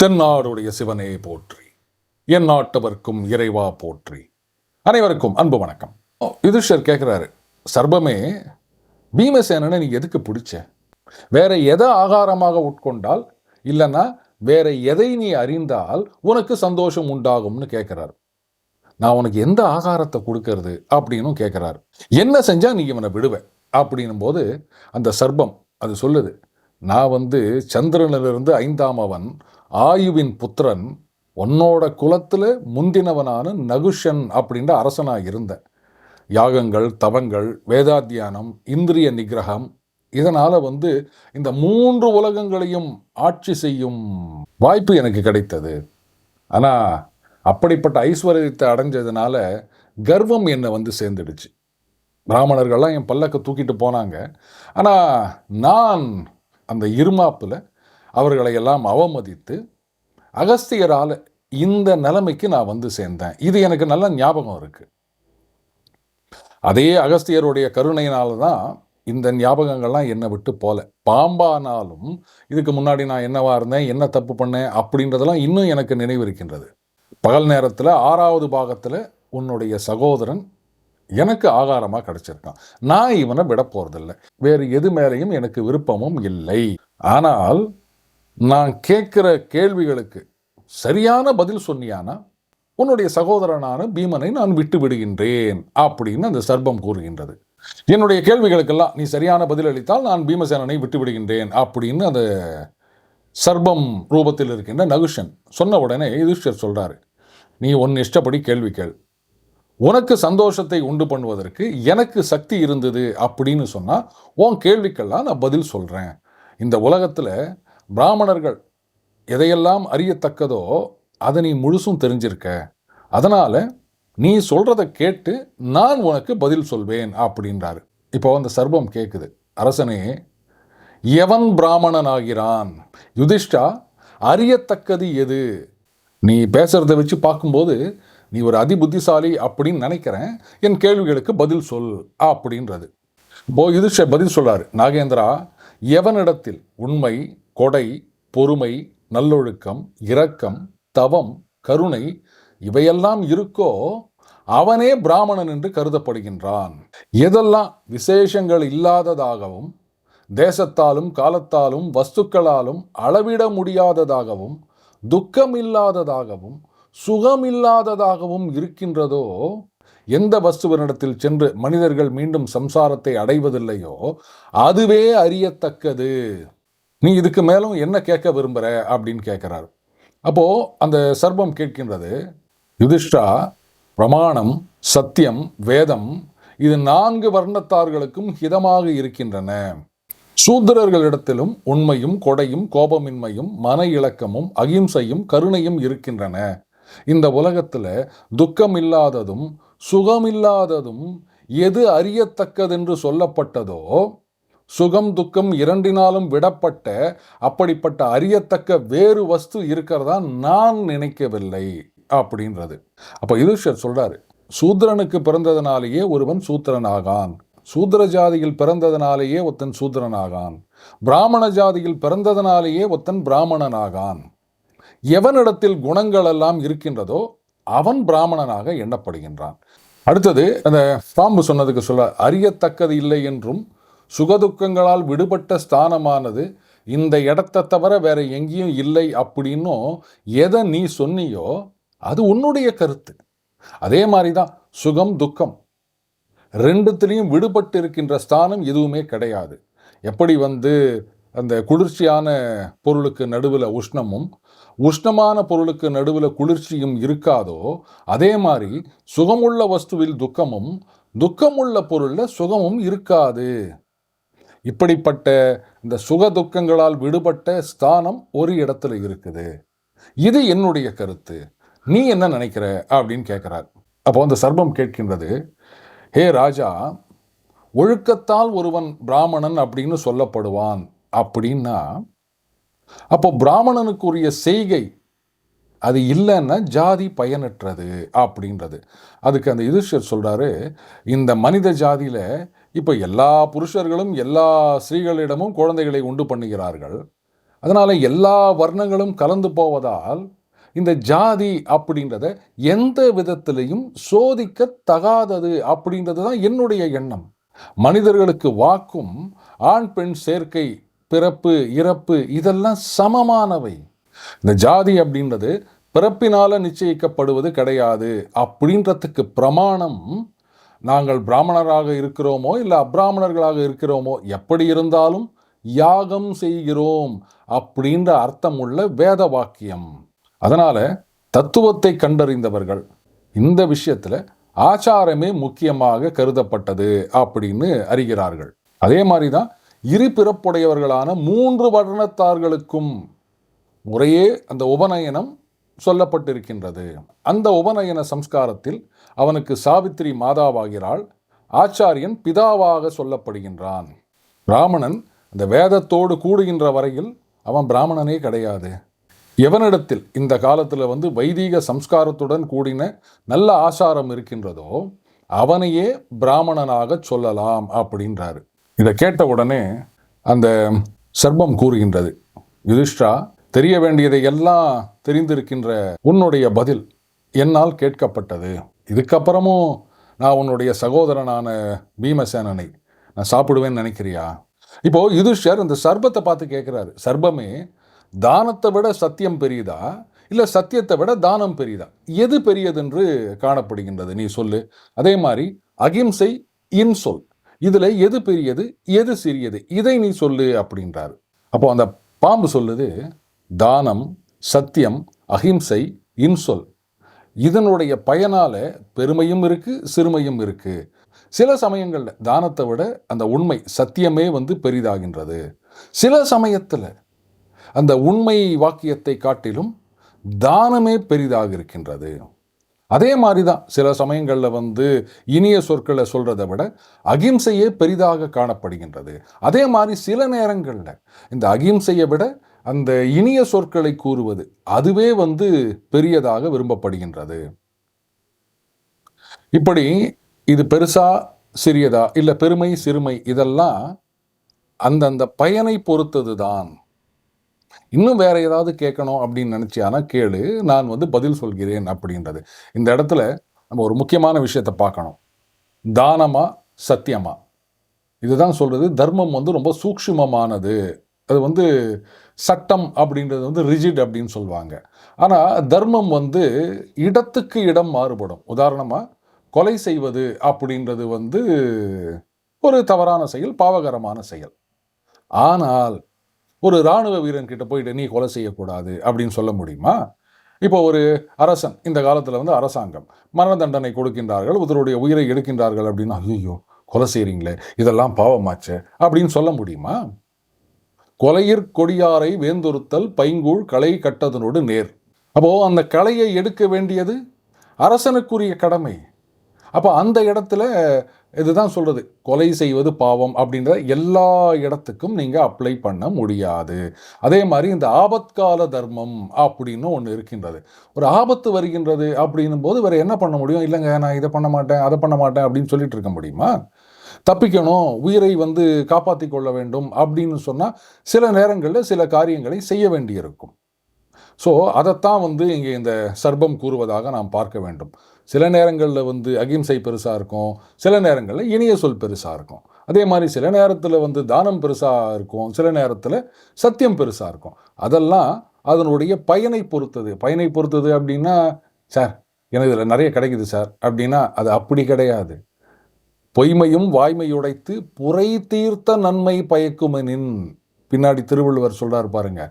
தென்னாடுடைய சிவனே போற்றி? என் நாட்டவர்க்கும் இறைவா போற்றி. அனைவருக்கும் அன்பு வணக்கம். யுதிஷ்டர் கேட்குறாரு சர்பமே பீமசேனனை நீ எதுக்கு பிடிச்ச? வேற எதை ஆகாரமாக உட்கொண்டால்? இல்லைன்னா வேற எதை நீ அறிந்தால் உனக்கு சந்தோஷம் உண்டாகும்னு கேட்குறாரு நான் உனக்கு எந்த ஆகாரத்தை கொடுக்கறது? அப்படின்னும் கேட்குறாரு என்ன செஞ்சால் நீ இவனை விடுவேன் அப்படின்னும் போது அந்த சர்பம் அது சொல்லுது நான் வந்து சந்திரனிலிருந்து ஐந்தாம் அவன் ஆயுவின் புத்திரன் உன்னோட குலத்தில் முந்தினவனான நகுஷன் அப்படின்ற அரசனாக இருந்தேன் யாகங்கள் தவங்கள் வேதாத்தியானம் இந்திரிய நிகிரகம் இதனால் வந்து இந்த மூன்று உலகங்களையும் ஆட்சி செய்யும் வாய்ப்பு எனக்கு கிடைத்தது. ஆனால் அப்படிப்பட்ட ஐஸ்வர்யத்தை அடைஞ்சதுனால கர்வம் என்னை வந்து சேர்ந்துடுச்சு. பிராமணர்கள்லாம் என் பல்லக்க தூக்கிட்டு போனாங்க. ஆனால் நான் அந்த இருமாப்பில் அவர்களை எல்லாம் அவமதித்து அகஸ்தியரால் இந்த நிலைமைக்கு நான் வந்து சேர்ந்தேன். இது எனக்கு நல்ல ஞாபகம் இருக்குது அதே அகஸ்தியருடைய கருணையினால தான் இந்த ஞாபகங்கள்லாம் என்னை விட்டு போல. பாம்பானாலும் இதுக்கு முன்னாடி நான் என்னவா இருந்தேன் என்ன தப்பு பண்ணேன் அப்படின்றதெல்லாம் இன்னும் எனக்கு நினைவு இருக்கின்றது. பகல் நேரத்தில் ஆறாவது பாகத்தில் உன்னுடைய சகோதரன் எனக்கு ஆகாரமாக கிடச்சிருக்கான். நான் இவனை விட போகிறதில்ல வேறு எது மேலேயும் எனக்கு விருப்பமும் இல்லை. ஆனால் நான் கேட்குற கேள்விகளுக்கு சரியான பதில் சொன்னியானா? உன்னுடைய சகோதரனான பீமனை நான் விட்டு விடுகின்றேன் அப்படின்னு அந்த சர்பம் கூறுகின்றது. என்னுடைய கேள்விகளுக்கெல்லாம் நீ சரியான பதில் அளித்தால் நான் பீமசேனனை விட்டு விடுகின்றேன் அப்படின்னு அந்த சர்பம் ரூபத்தில் இருக்கின்ற நகுஷன் சொன்ன உடனே யுதிஷ்டர் சொல்கிறாரு நீ உன் இஷ்டப்படி கேள்வி கேள். உனக்கு சந்தோஷத்தை உண்டு பண்ணுவதற்கு எனக்கு சக்தி இருந்தது அப்படின்னு சொன்னால் உன் கேள்விக்கெல்லாம் நான் பதில் சொல்கிறேன் இந்த உலகத்தில் பிராமணர்கள் எதையெல்லாம் அறியத்தக்கதோ அதை நீ முழுசும் தெரிஞ்சிருக்க. அதனால் நீ சொல்கிறத கேட்டு நான் உனக்கு பதில் சொல்வேன் அப்படின்றாரு. இப்போ அந்த சர்வம் கேட்குது அரசனே எவன் பிராமணனாகிறான்? யுதிஷ்டா அறியத்தக்கது எது? நீ பேசுகிறத வச்சு பார்க்கும்போது நீ ஒரு அதிபுத்திசாலி அப்படின்னு நினைக்கிறேன். என் கேள்விகளுக்கு பதில் சொல் அப்படின்றது. இப்போ யுதிஷ்டர் பதில் சொல்கிறார் நாகேந்திரா எவனிடத்தில் உண்மை கொடை பொறுமை நல்லொழுக்கம் இரக்கம் தவம் கருணை இவையெல்லாம் இருக்கோ அவனே பிராமணன் என்று கருதப்படுகின்றான். எதெல்லாம் விசேஷங்கள் இல்லாததாகவும் தேசத்தாலும் காலத்தாலும் வஸ்துக்களாலும் அளவிட முடியாததாகவும் துக்கம் இல்லாததாகவும் சுகமில்லாததாகவும் இருக்கின்றதோ எந்த வஸ்துவனிடத்தில் சென்று மனிதர்கள் மீண்டும் சம்சாரத்தை அடைவதில்லையோ அதுவே அறியத்தக்கது. நீ இதுக்கு மேலும் என்ன கேட்க விரும்புகிற அப்படின்னு கேட்குறாரு. அப்போது அந்த சர்வம் கேட்கின்றது யுதிஷ்டா பிரமாணம் சத்தியம் வேதம் இது நான்கு வர்ணத்தார்களுக்கும் ஹிதமாக இருக்கின்றன. சூத்திரர்களிடத்திலும் உண்மையும் கொடையும் கோபமின்மையும் மன இலக்கமும் அகிம்சையும் கருணையும் இருக்கின்றன. இந்த உலகத்தில் துக்கம் இல்லாததும் சுகமில்லாததும் எது அறியத்தக்கதென்று சொல்லப்பட்டதோ சுகம் துக்கம் இரண்டினாலும் விடப்பட்ட அப்படிப்பட்ட அறியத்தக்க வேறு வஸ்து இருக்கிறதா நான் நினைக்கவில்லை அப்படின்றது. அப்போ யுதிஷர் சொல்றாரு சூத்திரனுக்கு பிறந்ததனாலேயே ஒருவன் சூத்திரனாகான். சூத்திர ஜாதியில் பிறந்ததனாலேயே ஒருத்தன் சூத்திரனாகான். பிராமண ஜாதியில் பிறந்ததனாலேயே ஒருத்தன் பிராமணனாகான். எவனிடத்தில் குணங்கள் எல்லாம் இருக்கின்றதோ அவன் பிராமணனாக எண்ணப்படுகின்றான். அடுத்தது அந்த பாம்பு சொன்னதுக்கு சொல்ல அறியத்தக்கது இல்லை என்றும் சுகதுக்கங்களால் விடுபட்ட ஸ்தானமானது இந்த இடத்த தவிர வேற எங்கேயும் இல்லை அப்படின்னும் எதை நீ சொன்னியோ அது உன்னுடைய கருத்து. அதே மாதிரி தான் சுகம் துக்கம். ரெண்டுத்திலையும் விடுபட்டு இருக்கின்ற ஸ்தானம் எதுவுமே கிடையாது. எப்படி வந்து அந்த குளிர்ச்சியான பொருளுக்கு நடுவில் உஷ்ணமும் உஷ்ணமான பொருளுக்கு நடுவில் குளிர்ச்சியும் இருக்காதோ அதே மாதிரி சுகமுள்ள வஸ்துவில் துக்கமும் துக்கமுள்ள பொருளில் சுகமும் இருக்காது. இப்படிப்பட்ட இந்த சுக துக்கங்களால் விடுபட்ட ஸ்தானம் ஒரு இடத்துல இருக்குது. இது என்னுடைய கருத்து. நீ என்ன நினைக்கிற? அப்படின்னு கேட்குறார் அப்போ அந்த சர்பம் கேட்கின்றது ஹே ராஜா ஒழுக்கத்தால் ஒருவன் பிராமணன் அப்படின்னு சொல்லப்படுவான். அப்படின்னா அப்போ பிராமணனுக்குரிய செய்கை அது இல்லைன்னா ஜாதி பயனற்றது அப்படின்றது. அதுக்கு அந்த யுதிஷ்டர் சொல்கிறாரு இந்த மனித ஜாதியில இப்போ எல்லா புருஷர்களும் எல்லா ஸ்திரீகளிடமும் குழந்தைகளை உண்டு பண்ணுகிறார்கள். அதனால் எல்லா வர்ணங்களும் கலந்து போவதால் இந்த ஜாதி அப்படின்றத எந்த விதத்திலையும் சோதிக்க தகாதது அப்படின்றது தான் என்னுடைய எண்ணம். மனிதர்களுக்கு வாக்கும் ஆண் பெண் சேர்க்கை பிறப்பு இறப்பு இதெல்லாம் சமமானவை. இந்த ஜாதி அப்படின்றது பிறப்பினால் நிச்சயிக்கப்படுவது கிடையாது அப்படின்றதுக்கு பிரமாணம் நாங்கள் பிராமணராக இருக்கிறோமோ இல்லை அப்ராமணர்களாக இருக்கிறோமோ எப்படி இருந்தாலும் யாகம் செய்கிறோம் அப்படின்ற அர்த்தமுள்ள வேத வாக்கியம் அதனால் தத்துவத்தை கண்டறிந்தவர்கள் இந்த விஷயத்தில் ஆச்சாரமே முக்கியமாக கருதப்பட்டது அப்படின்னு அறிகிறார்கள். அதே மாதிரி தான் இரு பிறப்புடையவர்களான மூன்று வர்ணத்தார்களுக்கும் முறையே அந்த உபநயனம் சொல்லப்பட்டிருக்கின்றது. அந்த உபநயன சம்ஸ்காரத்தில் அவனுக்கு சாவித்திரி மாதாவாகிறாள். ஆச்சாரியன் பிதாவாக சொல்லப்படுகின்றான். பிராமணன் அந்த வேதத்தோடு கூடுகின்ற வரையில் அவன் பிராமணனே கிடையாது. எவனிடத்தில் இந்த காலத்தில் வந்து வைதீக சம்ஸ்காரத்துடன் கூடின நல்ல ஆசாரம் இருக்கின்றதோ அவனையே பிராமணனாக சொல்லலாம் அப்படின்றாரு. இதை கேட்ட உடனே அந்த சர்பம் கூறுகின்றது. யுதிஷ்டா தெரிய வேண்டியதை எல்லாம் தெரிந்திருக்கின்ற உன்னுடைய பதில் என்னால் கேட்கப்பட்டது. இதுக்கப்புறமும் நான் உன்னுடைய சகோதரனான பீமசேனனை நான் சாப்பிடுவேன்னு நினைக்கிறியா? இப்போ யுதிஷ்டர் இந்த சர்பத்தை பார்த்து கேட்குறாரு. சர்பமே தானத்தை விட சத்தியம் பெரியதா இல்லை சத்தியத்தை விட தானம் பெரியதா எது பெரியதென்று காணப்படுகின்றது? நீ சொல்லு. அதே மாதிரி அகிம்சை இன்சொல் இதில் எது பெரியது? எது சிறியது? இதை நீ சொல்லு அப்படின்றாரு. அப்போ அந்த பாம்பு சொல்லுது தானம் சத்தியம் அகிம்சை இன்சொல். இதனுடைய பயனால பெருமையும் இருக்கு சிறுமையும் இருக்கு. சில சமயங்களில் தானத்தை விட அந்த உண்மை சத்தியமே வந்து பெரிதாகின்றது. சில சமயத்தில் அந்த உண்மை வாக்கியத்தை காட்டிலும் தானமே பெரிதாக இருக்கின்றது. அதே மாதிரி தான் சில சமயங்களில் வந்து இனிய சொற்களை சொல்கிறத விட அகிம்சையே பெரிதாக காணப்படுகின்றது. அதே மாதிரி சில நேரங்களில் இந்த அகிம்சையை விட அந்த இனிய சொற்களை கூறுவது அதுவே வந்து பெரியதாக விரும்பப்படுகின்றது. இப்படி இது பெருசா சிறியதா இல்லை பெருமை சிறுமை இதெல்லாம் அந்தந்த பயனை பொறுத்தது தான் இன்னும் வேற ஏதாவது கேட்கணும் அப்படின்னு நினச்சியானா கேளு நான் வந்து பதில் சொல்கிறேன் அப்படின்றது. இந்த இடத்துல நம்ம ஒரு முக்கியமான விஷயத்தை பார்க்கணும். தானமா சத்தியமா? இதுதான் சொல்கிறது தர்மம் வந்து ரொம்ப சூக்ஷ்மமானது. அது வந்து சட்டம் அப்படின்றது வந்து ரிஜிட் அப்படின்னு சொல்லுவாங்க. ஆனால் தர்மம் வந்து இடத்துக்கு இடம் மாறுபடும். உதாரணமாக கொலை செய்வது அப்படின்றது வந்து ஒரு தவறான செயல் பாவகரமான செயல். ஆனால் ஒரு இராணுவ வீரன் கிட்ட போயிட்டு நீ கொலை செய்யக்கூடாது அப்படின்னு சொல்ல முடியுமா? இப்போ ஒரு அரசன் இந்த காலத்தில் வந்து அரசாங்கம் மரண தண்டனை கொடுக்கின்றார்கள் ஒருத்தருடைய உயிரை எடுக்கின்றார்கள் அப்படின்னா ஐயோ கொலை செய்கிறீங்களே இதெல்லாம் பாவமாச்சே அப்படின்னு சொல்ல முடியுமா? கொலையிற் கொடியாரை வேந்தொருத்தல் பைங்கூழ் களை கட்டதனோடு நேர். அப்போது அந்த களையை எடுக்க வேண்டியது அரசனுக்குரிய கடமை. அப்போ அந்த இடத்துல இதுதான் சொல்கிறது கொலை செய்வது பாவம் அப்படின்ற எல்லா இடத்துக்கும் நீங்கள் அப்ளை பண்ண முடியாது. அதே மாதிரி இந்த ஆபத்கால தர்மம் அப்படின்னு ஒன்று இருக்கின்றது. ஒரு ஆபத்து வருகின்றது அப்படின்னும் போது வேறு என்ன பண்ண முடியும்? இல்லைங்க நான் இதை பண்ண மாட்டேன் அதை பண்ண மாட்டேன் அப்படின்னு சொல்லிட்டு இருக்க முடியுமா? தப்பிக்கணும் உயிரை வந்து காப்பாற்றி கொள்ள வேண்டும் அப்படின்னு சொன்னால் சில நேரங்களில் சில காரியங்களை செய்ய வேண்டியிருக்கும். ஸோ அதைத்தான் வந்து இங்கே இந்த சர்பம் கூறுவதாக நாம் பார்க்க வேண்டும். சில நேரங்களில் வந்து அகிம்சை பெருசாக இருக்கும் சில நேரங்களில் இனிய சொல் பெருசாக இருக்கும். அதே மாதிரி சில நேரத்தில் வந்து தானம் பெருசாக இருக்கும் சில நேரத்தில் சத்தியம் பெருசாக இருக்கும். அதெல்லாம் அதனுடைய பயனை பொறுத்தது. பயனை பொறுத்தது அப்படின்னா சார் எனக்கு இதில் நிறைய கிடைக்குது சார். அப்படின்னா அது அப்படி கிடையாது. பொய்மையும் வாய்மையுடைத்து புரை தீர்த்த நன்மை பயக்குமெனின். பின்னாடி திருவள்ளுவர் சொல்கிறார் பாருங்க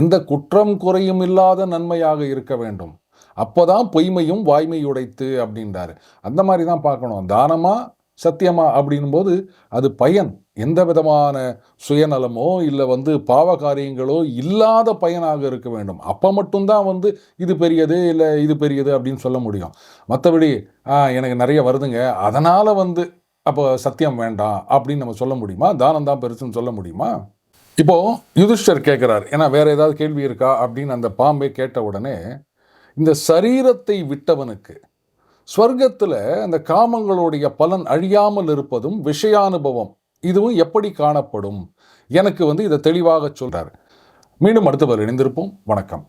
எந்த குற்றம் குறையும் இல்லாத நன்மையாக இருக்க வேண்டும். அப்போதான் பொய்மையும் வாய்மையுடைத்து அப்படின்றாரு. அந்த மாதிரி தான் பார்க்கணும். தானமா சத்தியமா அப்படின்னும் போது அது பயன். எந்த விதமான சுயநலமோ இல்லை வந்து பாவ காரியங்களோ இல்லாத பயனாக இருக்க வேண்டும். அப்போ மட்டும்தான் வந்து இது பெரியது இல்லை இது பெரியது அப்படின்னு சொல்ல முடியும். மற்றபடி எனக்கு நிறைய வருதுங்க. அதனால் வந்து அப்போ சத்தியம் வேண்டாம் அப்படின்னு நம்ம சொல்ல முடியுமா? தானம் தான் பெருசுன்னு சொல்ல முடியுமா? இப்போது யுதிஷ்டர் கேட்குறார் ஏன்னா வேறு ஏதாவது கேள்வி இருக்கா அப்படின்னு அந்த பாம்பை கேட்ட உடனே இந்த சரீரத்தை விட்டவனுக்கு ஸ்வர்க்கத்தில் அந்த காமங்களுடைய பலன் அழியாமல் இருப்பதும் விஷயானுபவம் இதுவும் எப்படி காணப்படும்? எனக்கு வந்து இதை தெளிவாக சொல்கிறார் மீண்டும் அடுத்த பதில் இணைந்திருப்போம். வணக்கம்.